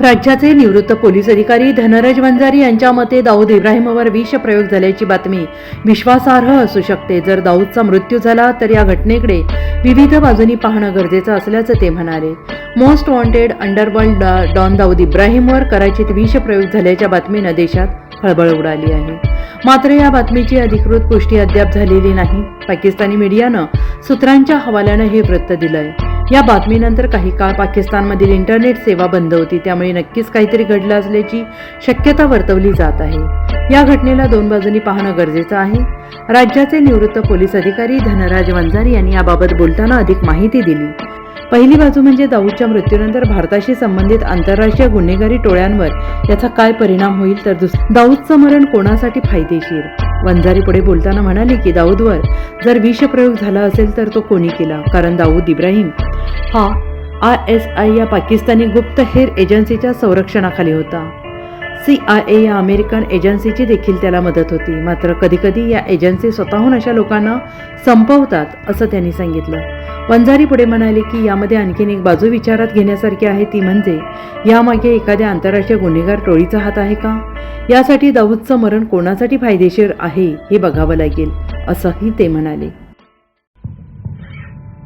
राज्याचे निवृत्त पोलीस अधिकारी धनराज वंजारी यांच्या मते दाऊद इब्राहिमवर विषप्रयोग झाल्याची बातमी विश्वासार्ह असू शकते. जर दाऊदचा मृत्यू झाला तर या घटनेकडे विविध बाजूंनी पाहणं गरजेचं असल्याचं ते म्हणाले. मोस्ट वॉन्टेड अंडरवर्ल्ड डॉ- डॉन दाऊद इब्राहिमवर कराचीत विषप्रयोग झाल्याच्या बातमीनं देशात खळबळ उडाली आहे. मात्र या बातमीची अधिकृत पुष्टी अद्याप झालेली नाही. पाकिस्तानी मीडियानं सूत्रांच्या हवाल्यानं हे वृत्त दिलंय. या बातमीनंतर काही काळ पाकिस्तानमधील इंटरनेट सेवा बंद होती. त्यामुळे नक्कीच काहीतरी घडलं असल्याची शक्यता वर्तवली जात आहे. या घटनेला दोन बाजूंनी पाहणं गरजेचं आहे. राज्याचे निवृत्त पोलीस अधिकारी धनराज वंजारी यांनी याबाबत बोलताना अधिक माहिती दिली. पहिली बाजू म्हणजे दाऊदच्या मृत्यूनंतर भारताशी संबंधित आंतरराष्ट्रीय गुन्हेगारी टोळ्यांवर याचा काय परिणाम होईल तर दुस दाऊदचं मरण कोणासाठी फायदेशीर? वंजारी पुढे बोलताना म्हणाले की दाऊदवर जर विषप्रयोग झाला असेल तर तो कोणी केला? कारण दाऊद इब्राहिम हा आय एस आय या पाकिस्तानी गुप्तहेर एजन्सीच्या संरक्षणाखाली होता. सी आय ए या अमेरिकन एजन्सीची देखील त्याला मदत होती. मात्र कधीकधी या एजन्सी स्वतःहून अशा लोकांना संपवतात असं त्यांनी सांगितलं. वंजारी पुढे म्हणाले की यामध्ये आणखीन एक बाजू विचारात घेण्यासारखी आहे ती म्हणजे यामागे एखाद्या आंतरराष्ट्रीय गुन्हेगार टोळीचा हात आहे का? यासाठी दाऊदचं मरण कोणासाठी फायदेशीर आहे हे बघावं लागेल असंही ते म्हणाले.